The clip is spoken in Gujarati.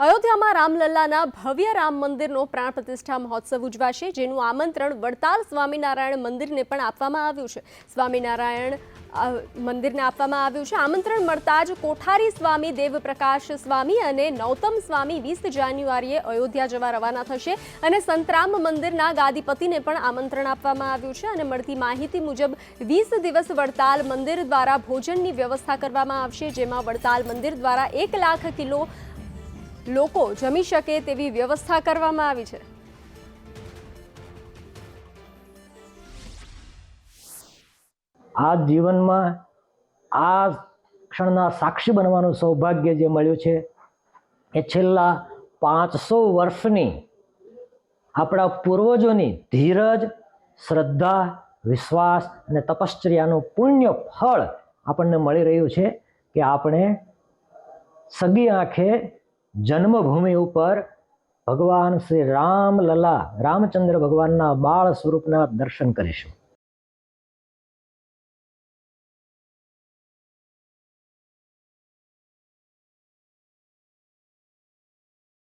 અયોધ્યામાં રામલલ્લાના ભવ્ય રામ મંદિરનો પ્રાણ પ્રતિષ્ઠા મહોત્સવ ઉજવાશે, જેનું આમંત્રણ વડતાલ સ્વામિનારાયણ મંદિરને પણ આપવામાં આવ્યું છે. સ્વામિનારાયણ મંદિરને આપવામાં આવ્યું છે. આમંત્રણ મળતા જ કોઠારી સ્વામી, દેવપ્રકાશ સ્વામી અને નૌતમ સ્વામી વીસ જાન્યુઆરીએ અયોધ્યા જવા રવાના થશે અને સંતરામ મંદિરના ગાદીપતિને પણ આમંત્રણ આપવામાં આવ્યું છે અને મળતી માહિતી મુજબ વીસ દિવસ વડતાલ મંદિર દ્વારા ભોજનની વ્યવસ્થા કરવામાં આવશે, જેમાં વડતાલ મંદિર દ્વારા એક લાખ કિલો લોકો જમી શકે તેવી વ્યવસ્થા કરવામાં આવી છે. આ જીવનમાં આ ક્ષણના સાક્ષી બનવાનું સૌભાગ્ય જે મળ્યું છે એ છેલ્લા પાંચસો વર્ષની આપણા પૂર્વજોની ધીરજ, શ્રદ્ધા, વિશ્વાસ અને તપશ્ચર્યાનું પુણ્ય ફળ આપણને મળી રહ્યું છે કે આપણે સગી આંખે જન્મભૂમિ ઉપર ભગવાન શ્રી રામલલા રામચંદ્ર ભગવાનના બાળ સ્વરૂપના દર્શન કરીશું.